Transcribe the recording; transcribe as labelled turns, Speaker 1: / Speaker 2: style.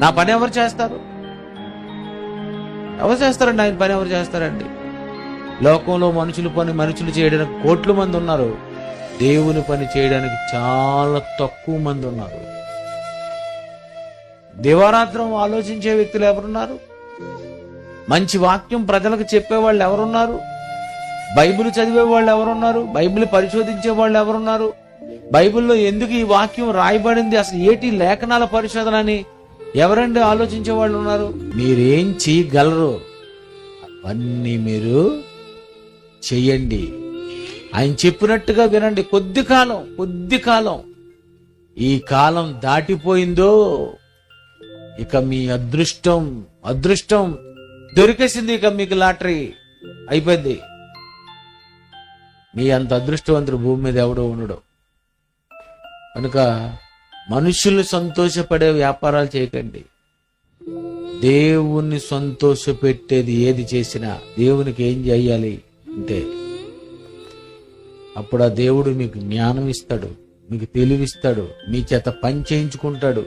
Speaker 1: నా పని ఎవరు చేస్తారు? ఎవరు చేస్తారండి? ఆయన పని ఎవరు చేస్తారండి? లోకంలో మనుషులు పని మనుషులు చేయడానికి కోట్ల మంది ఉన్నారు. దేవుని పని చేయడానికి చాలా తక్కువ మంది ఉన్నారు. దివారాత్రం ఆలోచించే వ్యక్తులు ఎవరున్నారు? మంచి వాక్యం ప్రజలకు చెప్పేవాళ్ళు ఎవరున్నారు? బైబిల్ చదివే వాళ్ళు ఎవరున్నారు? బైబిల్ పరిశోధించే వాళ్ళు ఎవరున్నారు? బైబిల్లో ఎందుకు ఈ వాక్యం రాయబడింది? అసలు ఏటి లేఖనాల పరిశోధన అని ఎవరండి ఆలోచించే వాళ్ళు ఉన్నారు? మీరేం చేయగలరు? అవన్నీ మీరు చెయ్యండి. ఆయన చెప్పినట్టుగా వినండి. కొద్ది కాలం కొద్ది కాలం. ఈ కాలం దాటిపోయిందో ఇక మీ అదృష్టం అదృష్టం దొరికేసింది ఇక మీకు లాటరీ. అయిపోయింది. మీ అంత అదృష్టవంతుడు భూమి మీద ఎవడో ఉండడు. కనుక మనుషులు సంతోషపడే వ్యాపారాలు చేయకండి. దేవుణ్ణి సంతోషపెట్టేది ఏది చేసినా దేవునికి ఏం చేయాలి? అంటే అప్పుడు ఆ దేవుడు మీకు జ్ఞానం ఇస్తాడు మీకు తెలివిస్తాడు మీ చేత పని చేయించుకుంటాడు.